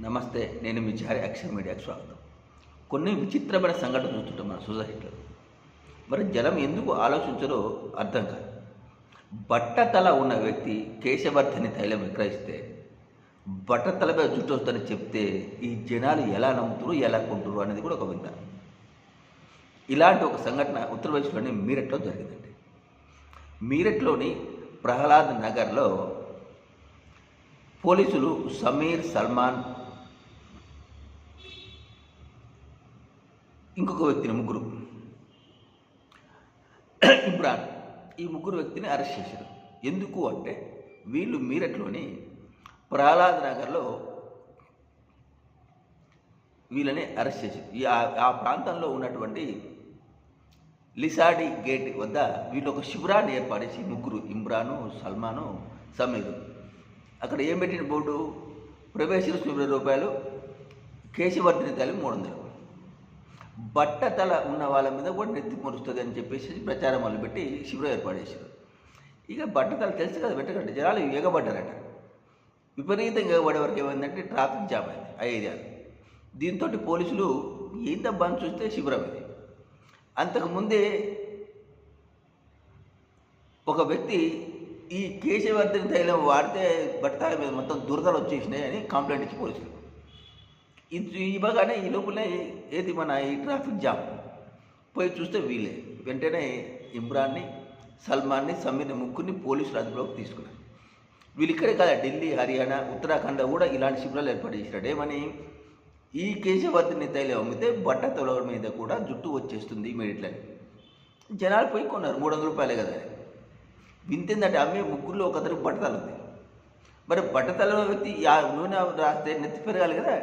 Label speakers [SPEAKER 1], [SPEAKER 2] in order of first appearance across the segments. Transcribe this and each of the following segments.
[SPEAKER 1] నమస్తే నేను మీ చారి అక్షర్ మీడియాకి స్వాగతం. కొన్ని విచిత్రమైన సంఘటనలు చూస్తుంటాం మన సొసైటీలో మరి జనం ఎందుకు ఆలోచించరో అర్థం కాదు. బట్టతల ఉన్న వ్యక్తి కేశవర్ధని తైలం విక్రయిస్తే బట్టతలపై జుట్టు వస్తుందని చెప్తే ఈ జనాలు ఎలా నమ్ముతారు ఎలా కొంటారు అనేది కూడా ఒక వింత. ఇలాంటి ఒక సంఘటన ఉత్తరప్రదేశ్లోని మీరట్లో జరిగిందండి. మీరట్లోని ప్రహ్లాద్ నగర్లో పోలీసులు సమీర్ సల్మాన్ ఇంకొక వ్యక్తిని ముగ్గురు. ఇమ్రాన్ ఈ ముగ్గురు వ్యక్తిని అరెస్ట్ చేశారు. ఎందుకు అంటే వీళ్ళు మీరట్లోని ప్రహ్లాద్ నగర్లో వీళ్ళని అరెస్ట్ చేశారు. ఈ ఆ- ప్రాంతంలో ఉన్నటువంటి లిసాడి గేట్ వద్ద వీళ్ళు ఒక శిబిరాన్ని ఏర్పాటేసి ముగ్గురు ఇమ్రాను సల్మాను సమీరు. అక్కడ ఏం పెట్టిన బోర్డు? ప్రవేశ శిబిర రూపాయలు కేశవర్ధని తల్లి మూడు వందలు. బట్టతల ఉన్న వాళ్ళ మీద కూడా నెత్తి మురుస్తుంది అని చెప్పేసి ప్రచారం మొదలుపెట్టి శిబిరం ఏర్పాటు చేశారు. ఇక బట్టతల తెలుసు కదా పెట్టకండి జనాలు ఎగబడ్డారట. విపరీతంగా ఎగబడే వరకు ఏమైందంటే ట్రాఫిక్ జామ్ అయింది ఆ ఏరియాలో దీంతో పోలీసులు ఏందబ్బా అని చూస్తే శిబిరం ఇది. అంతకుముందే ఒక వ్యక్తి ఈ కేశవర్ధన తైలం వాడితే బట్టల మీద మొత్తం దురదలు వచ్చేసినాయి అని కంప్లైంట్ ఇచ్చి పోలీసులు. ఇది ఇవ్వగానే ఈ లోపలే ఏది మన ఈ ట్రాఫిక్ జామ్. పోయి చూస్తే వీలే వెంటనే ఇమ్రాన్ని సల్మాన్ని సమ్మిన ముగ్గురిని పోలీసులు అదుపులోకి తీసుకున్నారు. వీళ్ళు ఇక్కడే కాదు ఢిల్లీ హర్యానా ఉత్తరాఖండ్ కూడా ఇలాంటి శిబిరాలు ఏర్పాటు చేసినాడు ఏమని ఈ కేశవర్ధిని తైలం అమ్మితే బట్ట తొల మీద కూడా జుట్టు వచ్చేస్తుంది మీడిట్లని జనాలు పోయి కొన్నారు. మూడు వందల రూపాయలే కదా వింతేందంటే అమ్మే ముగ్గురులో ఒకతరికి బట్ట ఉంది మరి బట్టతల వ్యక్తి ఆ నూనె రాస్తే నెత్తి పెరగాలి కదా.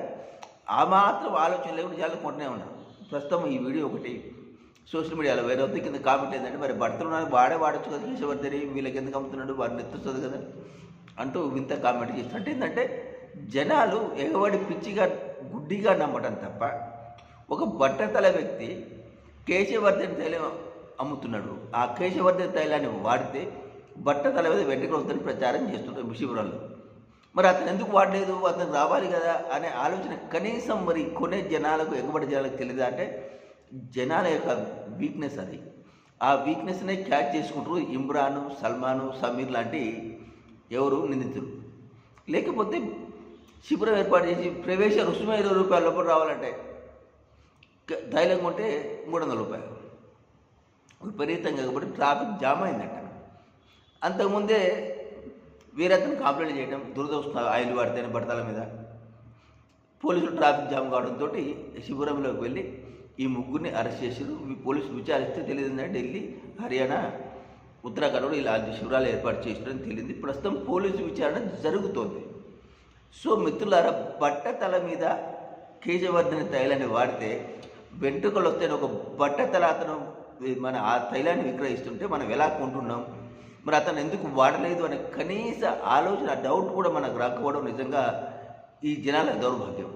[SPEAKER 1] ఆ మాత్రం ఆలోచన లేకుండా చాలా కొంటనే ఉన్నారు ప్రస్తుతం ఈ వీడియో ఒకటి సోషల్ మీడియాలో వేరే వద్ద కింద కామెంట్ ఏంటంటే మరి భర్తలు ఉన్నారు వాడే వాడచ్చు కదా కేశవర్ధని వీళ్ళకి ఎందుకు అమ్ముతున్నాడు వారిని ఎత్తుతుంది కదా అంటూ వింత కామెంట్ చేస్తారు అంటే ఏంటంటే జనాలు ఎగవాడి పిచ్చిగా గుడ్డిగా నమ్మటం తప్ప ఒక బట్టతల వ్యక్తి కేశవర్ధన్ తైలం అమ్ముతున్నాడు. ఆ కేశవర్ధన్ తైలాన్ని వాడితే బట్టతల మీద వెంట్రుకలు వస్తుందని ప్రచారం చేస్తుంటారు శిబిరాల్లో మరి అతను ఎందుకు వాడలేదు? అతను రావాలి కదా అనే ఆలోచన కనీసం మరి కొనే జనాలకు ఎగబడి జనాలకు తెలియదా అంటే జనాల యొక్క వీక్నెస్ అది. ఆ వీక్నెస్నే క్యాచ్ చేసుకుంటారు ఇమ్రాను సల్మాను సమీర్ లాంటి ఎవరు నిందితులు. లేకపోతే శిబిరం ఏర్పాటు చేసి ప్రవేశ రుసుము ఇరవై రూపాయల లోపల రావాలంటే ధైర్యం కొంటే మూడు వందల రూపాయలు. విపరీతంగా కాబట్టి ట్రాఫిక్ జామ్ అయిందంట. అంతకుముందే వీరతను కంప్లైంట్ చేయడం దురదృష్ట. ఆయిల్ పడితేనే బట్టల మీద. పోలీసులు ట్రాఫిక్ జామ్ కావడంతో శిబిరంలోకి వెళ్ళి ఈ ముగ్గురిని అరెస్ట్ చేశారు మీ పోలీసులు విచారిస్తే తెలియదు ఢిల్లీ హర్యానా ఉత్తరాఖండ్లో ఇలాంటి శిబిరాలు ఏర్పాటు చేసినారని తెలియదు. ప్రస్తుతం పోలీసు విచారణ జరుగుతోంది. సో మిత్రులారా బట్ట తల మీద కేశవర్ధని తైలాన్ని వాడితే వెంట్రుకలు వస్తే ఒక బట్ట తల అతను మన ఆ తైలాన్ని విక్రయిస్తుంటే మనం ఎలా కొంటున్నాం? మరి అతను ఎందుకు వాడలేదు అనే కనీస ఆలోచన డౌట్ కూడా మనకు రాకపోవడం నిజంగా ఈ జనాల దౌర్భాగ్యం.